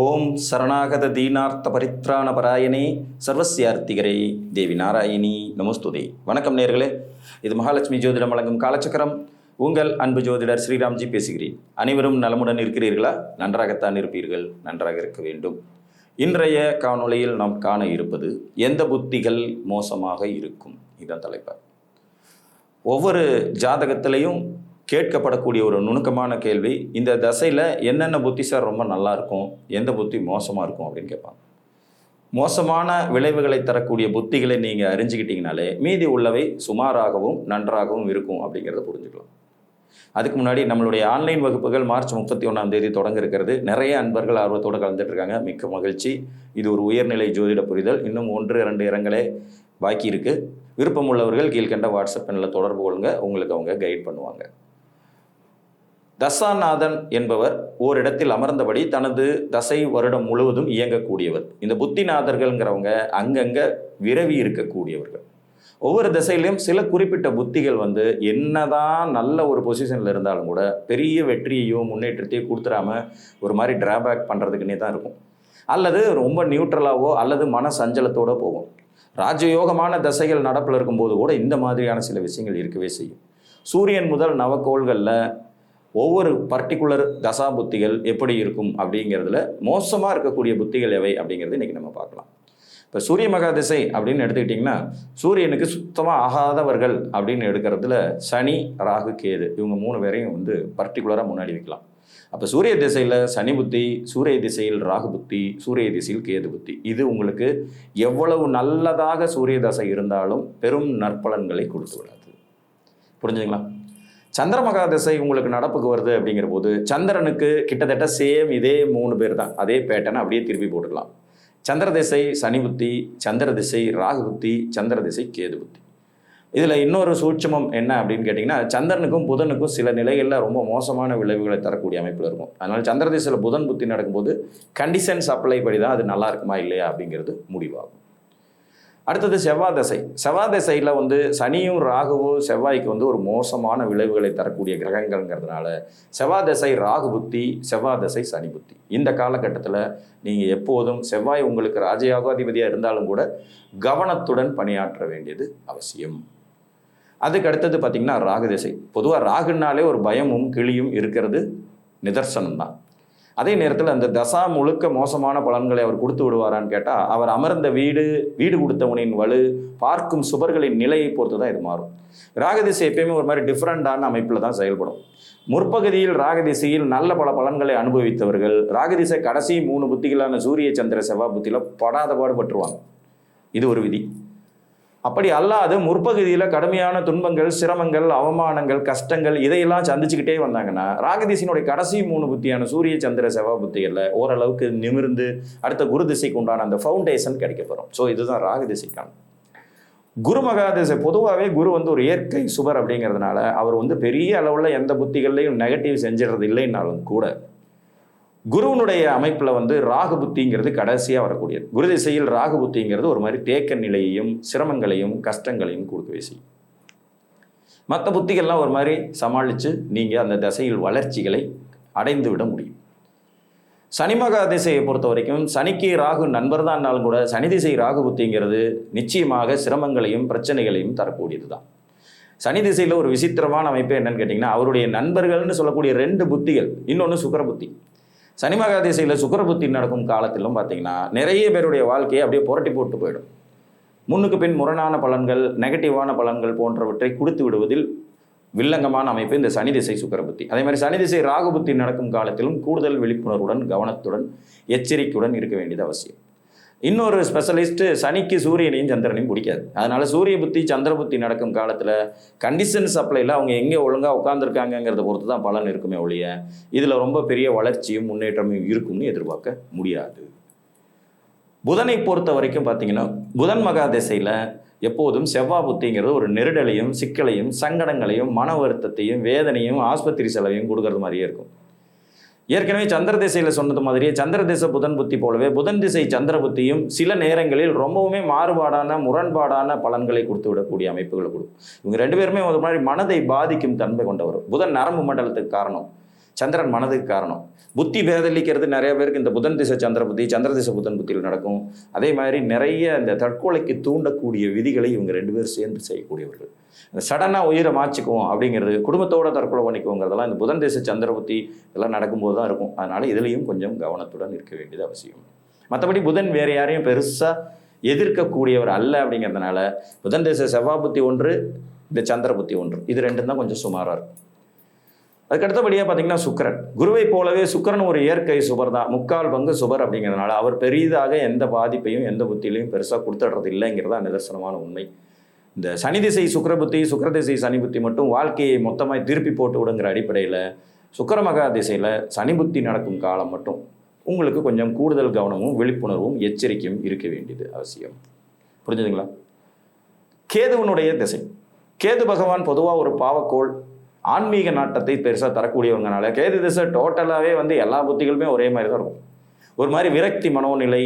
ஓம் சரணாகத தீனார்த்த பரித்ராண பராயணே சர்வசியார்த்திகரே தேவி நாராயணி நமஸ்துதே. வணக்கம் நேர்களே. இது மகாலட்சுமி ஜோதிடம் வழங்கும் காலச்சக்கரம். உங்கள் அன்பு ஜோதிடர் ஸ்ரீராம்ஜி பேசுகிறேன். அனைவரும் நலமுடன் இருக்கிறீர்களா? நன்றாகத்தான் இருப்பீர்கள். நன்றாக இருக்க வேண்டும். இன்றைய காணொளியில் நாம் காண இருப்பது எந்த புத்திகள் மோசமாக இருக்கும்? இதுதான் தலைப்பு. ஒவ்வொரு ஜாதகத்திலையும் கேட்கப்படக்கூடிய ஒரு நுணுக்கமான கேள்வி இந்த தசையில் என்னென்ன புத்தி சார் ரொம்ப நல்லா இருக்கும் எந்த புத்தி மோசமாக இருக்கும் அப்படின்னு கேட்பாங்க. மோசமான விளைவுகளை தரக்கூடிய புத்திகளை நீங்கள் அறிஞ்சுக்கிட்டிங்கனாலே மீதி உள்ளவை சுமாராகவும் நன்றாகவும் இருக்கும் அப்படிங்கிறத புரிஞ்சுக்கலாம். அதுக்கு முன்னாடி நம்மளுடைய ஆன்லைன் வகுப்புகள் மார்ச் முப்பத்தி ஒன்றாம் தேதி தொடங்க இருக்கிறது. நிறைய அன்பர்கள் ஆர்வத்தோடு கலந்துட்டு இருக்காங்க. மிக்க மகிழ்ச்சி. இது ஒரு உயர்நிலை ஜோதிட புரிதல். இன்னும் ஒன்று இரண்டு இடங்களே பாக்கி இருக்குது விருப்பம் உள்ளவர்கள் கீழ்கண்ட வாட்ஸ்அப் எண்ணில் தொடர்பு கொள்ளுங்க. உங்களுக்கு அவங்க கைட் பண்ணுவாங்க. தசாநாதன் என்பவர் ஓரிடத்தில் அமர்ந்தபடி தனது தசை வருடம் முழுவதும் இயங்கக்கூடியவர். இந்த புத்திநாதர்கள்ங்கிறவங்க அங்கங்கே விரவி இருக்கக்கூடியவர்கள். ஒவ்வொரு திசையிலையும் சில குறிப்பிட்ட புத்திகள் வந்து என்னதான் நல்ல ஒரு பொசிஷனில் இருந்தாலும் கூட பெரிய வெற்றியையோ முன்னேற்றத்தையோ கொடுத்துடாம ஒரு மாதிரி டிராபேக் பண்ணுறதுக்குன்னே தான் இருக்கும். அல்லது ரொம்ப நியூட்ரலாவோ அல்லது மன சஞ்சலத்தோட போகும். ராஜயோகமான தசைகள் நடப்பில் இருக்கும்போது கூட இந்த மாதிரியான சில விஷயங்கள் இருக்கவே செய்யும். சூரியன் முதல் நவக்கோள்களில் ஒவ்வொரு பர்டிகுலர் தசா புத்திகள் எப்படி இருக்கும் அப்படிங்கிறதுல மோசமாக இருக்கக்கூடிய புத்திகள் எவை அப்படிங்கிறது இன்றைக்கி நம்ம பார்க்கலாம். இப்போ சூரிய மகா திசை அப்படின்னு எடுத்துக்கிட்டிங்கன்னா சூரியனுக்கு சுத்தமாக ஆகாதவர்கள் அப்படின்னு எடுக்கிறதுல சனி ராகு கேது இவங்க மூணு பேரையும் வந்து பர்டிகுலராக முன்னாடி வைக்கலாம். அப்போ சூரிய திசையில் சனி புத்தி சூரிய திசையில் ராகு புத்தி சூரிய திசையில் கேது புத்தி. இது உங்களுக்கு எவ்வளவு நல்லதாக சூரிய தசை இருந்தாலும் பெரும் நற்பலன்களை கொடுத்து விடாது புரிஞ்சுங்களா சந்திரமகா திசை உங்களுக்கு நடப்புக்கு வருது அப்படிங்கிற போது சந்திரனுக்கு கிட்டத்தட்ட சேம் இதே மூணு பேர் தான். அதே பேட்டனை அப்படியே திருப்பி போட்டுடலாம் சந்திர திசை சனி புத்தி சந்திர திசை ராகு புத்தி சந்திர திசை கேது புத்தி. இதில் இன்னொரு சூட்சமம் என்ன அப்படின்னு கேட்டிங்கன்னா சந்திரனுக்கும் புதனுக்கும் சில நிலைகளில் ரொம்ப மோசமான விளைவுகளை தரக்கூடிய அமைப்பில் இருக்கும். அதனால் சந்திர திசையில் புதன் புத்தி நடக்கும்போது கண்டிஷன்ஸ் அப்ளை படி தான் அது நல்லா இருக்குமா இல்லையா அப்படிங்கிறது முடிவாகும். அடுத்தது செவ்வாய் தசை செவ்வாய் தசையில் வந்து சனியும் ராகுவும் செவ்வாய்க்கு வந்து ஒரு மோசமான விளைவுகளை தரக்கூடிய கிரகங்கள்ங்கிறதுனால செவ்வாதசை ராகு புத்தி செவ்வாதசை சனி புத்தி. இந்த காலகட்டத்தில் நீங்கள் எப்போதும் செவ்வாய் உங்களுக்கு ராஜயோகாதிபதியாக இருந்தாலும் கூட கவனத்துடன் பணியாற்ற வேண்டியது அவசியம். அதுக்கு அடுத்தது பார்த்திங்கன்னா ராகு திசை. பொதுவாக ராகுனாலே ஒரு பயமும் கிளியும் இருக்கிறது நிதர்சனம் தான் அதே நேரத்தில் அந்த தசா முழுக்க மோசமான பலன்களை அவர் கொடுத்து விடுவாரான்னு கேட்டால் அவர் அமர்ந்த வீடு வீடு கொடுத்தவனின் வலு பார்க்கும் சுபர்களின் நிலையை பொறுத்து தான் இது மாறும். ராகதிசை எப்பயுமே ஒரு மாதிரி டிஃப்ரெண்டான அமைப்பில் தான் செயல்படும். முற்பகுதியில் ராகதிசையில் நல்ல பல பலன்களை அனுபவித்தவர்கள் ராகதிசை கடைசி மூணு புத்திகளான சூரிய சந்திர செவ்வாய் புத்தியில் படாத பாடுபட்டுருவாங்க. இது ஒரு விதி. அப்படி அல்லாது முற்பகுதியில் கடுமையான துன்பங்கள் சிரமங்கள் அவமானங்கள் கஷ்டங்கள் இதையெல்லாம் சந்திச்சுக்கிட்டே வந்தாங்கன்னா ராகதிசினுடைய கடைசி மூணு புத்தியான சூரிய சந்திர செவ்வாய் புத்திகளில் ஓரளவுக்கு நிமிர்ந்து அடுத்த குரு திசைக்கு உண்டான அந்த ஃபவுண்டேஷன் கிடைக்க போகிறோம் ஸோ இதுதான் ராகதிசைக்கான. குரு மகாதிசை பொதுவாகவே குரு வந்து ஒரு இயற்கை சுபர் அப்படிங்கிறதுனால அவர் வந்து பெரிய அளவில் எந்த புத்திகள்லையும் நெகட்டிவ் செஞ்சிடறது இல்லைன்னாலும் கூட குருவனுடைய அமைப்பில் வந்து ராகு புத்திங்கிறது கடைசியாக வரக்கூடியது. குரு திசையில் ராகு புத்திங்கிறது ஒரு மாதிரி தேக்க நிலையையும் சிரமங்களையும் கஷ்டங்களையும் கொடுக்கவே செய்யும். மற்ற புத்திகள்லாம் ஒரு மாதிரி சமாளித்து நீங்கள் அந்த திசையில் வளர்ச்சிகளை அடைந்து விட முடியும். சனிமகா திசையை பொறுத்த வரைக்கும் சனிக்கு ராகு நண்பர் தான்னாலும் கூட சனி திசை ராகு புத்திங்கிறது நிச்சயமாக சிரமங்களையும் பிரச்சனைகளையும் தரக்கூடியது தான் சனி திசையில் ஒரு விசித்திரமான அமைப்பு என்னன்னு கேட்டிங்கன்னா அவருடைய நண்பர்கள்னு சொல்லக்கூடிய ரெண்டு புத்திகள் இன்னொன்று சுக்கர புத்தி. சனி மகா திசையில் சுக்கர புத்தி நடக்கும் காலத்திலும் பார்த்தீங்கன்னா நிறைய பேருடைய வாழ்க்கையை அப்படியே புரட்டி போட்டு போயிடும். முன்னுக்கு பின் முரணான பலன்கள் நெகட்டிவான பலன்கள் போன்றவற்றை கொடுத்து விடுவதில் வில்லங்கமான அமைப்பு இந்த சனி திசை சுக்கர புத்தி அதே மாதிரி சனி திசை ராகு புத்தி நடக்கும் காலத்திலும் கூடுதல் விழிப்புணர்வுடன் கவனத்துடன் எச்சரிக்கையுடன் இருக்க வேண்டியது அவசியம். இன்னொரு ஸ்பெஷலிஸ்ட்டு சனிக்கு சூரியனையும் சந்திரனையும் பிடிக்காது. அதனால சூரிய புத்தி சந்திர புத்தி நடக்கும் காலத்தில் கண்டிஷன் சப்ளையில் அவங்க எங்கே ஒழுங்காக உட்காந்துருக்காங்கங்கிறத பொறுத்து தான் பலன் இருக்குமே ஒழிய இதில் ரொம்ப பெரிய வளர்ச்சியும் முன்னேற்றமும் இருக்கும்னு எதிர்பார்க்க முடியாது. புதனை பொறுத்த வரைக்கும் பார்த்தீங்கன்னா புதன் மகா திசையில் எப்போதும் செவ்வாய் புத்திங்கிறது ஒரு நெருடலையும் சிக்கலையும் சங்கடங்களையும் மன வருத்தத்தையும் வேதனையும் ஆஸ்பத்திரி செலவையும் கொடுக்கறது மாதிரியே இருக்கும். ஏற்கனவே சந்திர திசையில் சொன்னது மாதிரியே சந்திர திசை புதன் புத்தி போலவே புதன் திசை சந்திர புத்தியும் சில நேரங்களில் ரொம்பவுமே மாறுபாடான முரண்பாடான பலன்களை கொடுத்து விடக்கூடிய அமைப்புகளை கொடுக்கும். இவங்க ரெண்டு பேருமே ஒரு மாதிரி மனதை பாதிக்கும் தன்மை கொண்டவர். புதன் நரம்பு மண்டலத்துக்கு காரணம். சந்திரன் மனதுக்கு காரணம். புத்தி பேதலிக்கிறது நிறைய பேருக்கு இந்த புதன் திசை சந்திர புத்தி சந்திர திசை புதன் புத்தியில் நடக்கும். அதே மாதிரி நிறைய இந்த தற்கொலைக்கு தூண்டக்கூடிய விதிகளை இவங்க ரெண்டு பேரும் சேர்ந்து செய்யக்கூடியவர்கள். இந்த சடனாக உயிரை மாச்சிக்குவோம் அப்படிங்கிறது குடும்பத்தோட தற்கொலை பண்ணிக்குவோங்கிறதெல்லாம் இந்த புதன் திசை சந்திர புத்தி இதெல்லாம் நடக்கும்போது தான் இருக்கும். அதனால் இதுலேயும் கொஞ்சம் கவனத்துடன் இருக்க வேண்டியது அவசியம். மற்றபடி புதன் வேறு யாரையும் பெருசாக எதிர்க்கக்கூடியவர் அல்ல அப்படிங்கிறதுனால புதன் திசை செவ்வாய் புத்தி ஒன்று இந்த சந்திர புத்தி ஒன்று. இது ரெண்டும் தான் கொஞ்சம் சுமாராக இருக்கும். அதுக்கு அடுத்தபடியாக பார்த்தீங்கன்னா சுக்கிரன். குருவை போலவே சுக்கரன் ஒரு இயற்கை சுபர் தான். முக்கால் பங்கு சுபர் அப்படிங்கிறதுனால அவர் பெரிதாக எந்த பாதிப்பையும் எந்த புத்தியிலையும் பெருசாக கொடுத்துடுறது இல்லைங்கிறதா நிதர்சனமான உண்மை. இந்த சனி திசை சுக்கர புத்தி சுக்கர திசை சனி புத்தி மட்டும் வாழ்க்கையை மொத்தமாக திருப்பி போட்டு விடுங்கிற அடிப்படையில் சுக்கரமகா திசையில் சனி புத்தி நடக்கும் காலம் மட்டும் உங்களுக்கு கொஞ்சம் கூடுதல் கவனமும் விழிப்புணர்வும் எச்சரிக்கையும் இருக்க வேண்டியது அவசியம். புரிஞ்சுதுங்களா? கேதுவனுடைய திசை. கேது பகவான் பொதுவாக ஒரு பாவக்கோள் ஆன்மீக நாட்டத்தை பெருசாக தரக்கூடியவங்கனால கேது திசை டோட்டலாகவே வந்து எல்லா புத்திகளுமே ஒரே மாதிரி தான் இருக்கும். ஒரு மாதிரி விரக்தி மனோநிலை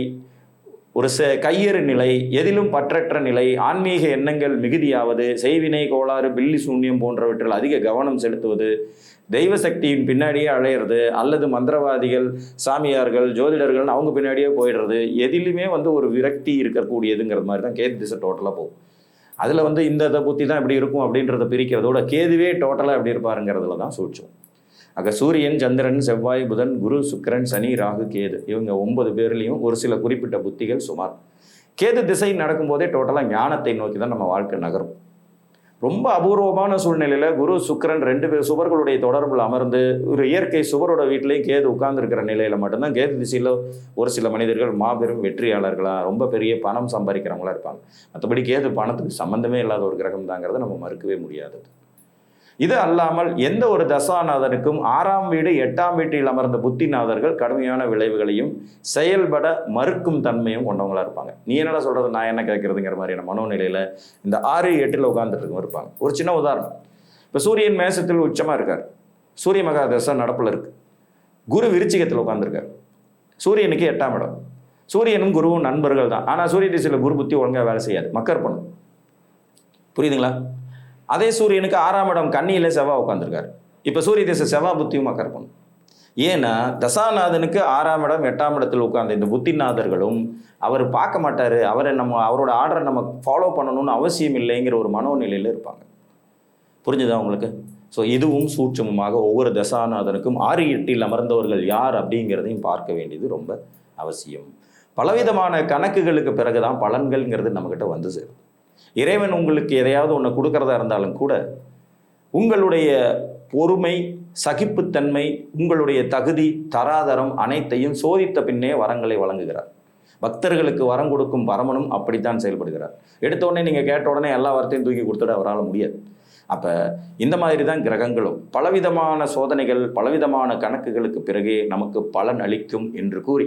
ஒரு ச கையறு நிலை எதிலும் பற்றற்ற நிலை ஆன்மீக எண்ணங்கள் மிகுதியாவது செய்வினை கோளாறு பில்லி சூன்யம் போன்றவற்றில் அதிக கவனம் செலுத்துவது தெய்வ சக்தியின் பின்னாடியே அலையிறது அல்லது மந்திரவாதிகள் சாமியார்கள் ஜோதிடர்கள் அவங்க பின்னாடியே போயிடுறது எதிலுமே வந்து ஒரு விரக்தி இருக்கக்கூடியதுங்கிற மாதிரி தான் கேது திசை டோட்டலாக போகும். அதில் வந்து இந்த இதை புத்தி தான் இப்படி இருக்கும் அப்படின்றத பிரிக்கிறதோட கேதுவே டோட்டலாக எப்படி இருப்பாருங்கிறதுல தான் சூட்சம் ஆக சூரியன் சந்திரன் செவ்வாய் புதன் குரு சுக்கிரன் சனி ராகு கேது. இவங்க ஒன்பது பேர்லேயும் ஒரு சில குறிப்பிட்ட புத்திகள் சுமார். கேது திசை நடக்கும்போதே டோட்டலாக ஞானத்தை நோக்கி தான் நம்ம வாழ்க்கை நகரும். ரொம்ப அபூர்வமான சூழ்நிலையில் குரு சுக்கரன் ரெண்டு பேர் சுவர்களுடைய தொடர்பில் அமர்ந்து ஒரு இயற்கை சுவரோட வீட்லேயும் கேது உட்கார்ந்துருக்கிற நிலையில் மட்டும்தான் கேது திசையில் ஒரு சில மனிதர்கள் மாபெரும் வெற்றியாளர்களாக ரொம்ப பெரிய பணம் சம்பாதிக்கிறவங்களா இருப்பாங்க. மற்றபடி கேது பணத்துக்கு சம்மந்தமே இல்லாத ஒரு கிரகம் தாங்கிறத நம்ம மறுக்கவே முடியாதது இது அல்லாமல் எந்த ஒரு தசாநாதனுக்கும் ஆறாம் வீடு எட்டாம் வீட்டில் அமர்ந்த புத்திநாதர்கள் கடுமையான விளைவுகளையும் செயல்பட மறுக்கும் தன்மையும் கொண்டவங்களா இருப்பாங்க. நீ என்னடா சொல்றது? நான் என்ன கேட்கறதுங்கிற மாதிரியான மனோநிலையில இந்த ஆறு எட்டில் உட்கார்ந்துட்டு இருப்பாங்க. ஒரு சின்ன உதாரணம். இப்போ சூரியன் மேசத்தில் உச்சமா இருக்கார். சூரிய மகா தசை நடப்புல இருக்கு. குரு விருச்சிகத்தில் உட்காந்துருக்கார் சூரியனுக்கு எட்டாம் இடம். சூரியனும் குருவும் நண்பர்கள் தான். ஆனால் சூரிய திசையில் குரு புத்தி ஒழுங்காக வேலை செய்யாது. மக்கர் பண்ணும் புரியுதுங்களா? அதே சூரியனுக்கு ஆறாம் இடம் கண்ணியில செவ்வாய் உட்காந்துருக்காரு இப்போ சூரிய தேச செவ்வாய் புத்தியுமா மக்கர் ஏன்னா தசாநாதனுக்கு ஆறாம் இடம் எட்டாம் இடத்தில் உட்கார்ந்த இந்த புத்திநாதர்களும் அவர் பார்க்க மாட்டார். அவரை நம்ம அவரோட ஆர்டரை நம்ம ஃபாலோ பண்ணணும்னு அவசியம் இல்லைங்கிற ஒரு மனோநிலையில் இருப்பாங்க. புரிஞ்சுதா உங்களுக்கு? ஸோ இதுவும் சூட்சமமாக ஒவ்வொரு தசாநாதனுக்கும் ஆறு எட்டில் அமர்ந்தவர்கள் யார் அப்படிங்கிறதையும் பார்க்க வேண்டியது ரொம்ப அவசியம். பலவிதமான கணக்குகளுக்கு பிறகுதான் பலன்கள்ங்கிறது நம்மக்கிட்ட வந்து சேரும். இறைவன் உங்களுக்கு எதையாவது ஒன்று கொடுக்கறதா இருந்தாலும் கூட உங்களுடைய பொறுமை சகிப்புத்தன்மை உங்களுடைய தகுதி தராதரம் அனைத்தையும் சோதித்த பின்னே வரங்களை வழங்குகிறார். பக்தர்களுக்கு வரம் கொடுக்கும் பரமனும் அப்படித்தான் செயல்படுகிறார். எடுத்த உடனே நீங்கள் கேட்ட உடனே எல்லா வார்த்தையும் தூக்கி கொடுத்துட அவரால் முடியாது. அப்போ இந்த மாதிரி தான் கிரகங்களும். பலவிதமான சோதனைகள் பலவிதமான கணக்குகளுக்கு பிறகே நமக்கு பலன் அளிக்கும் என்று கூறி.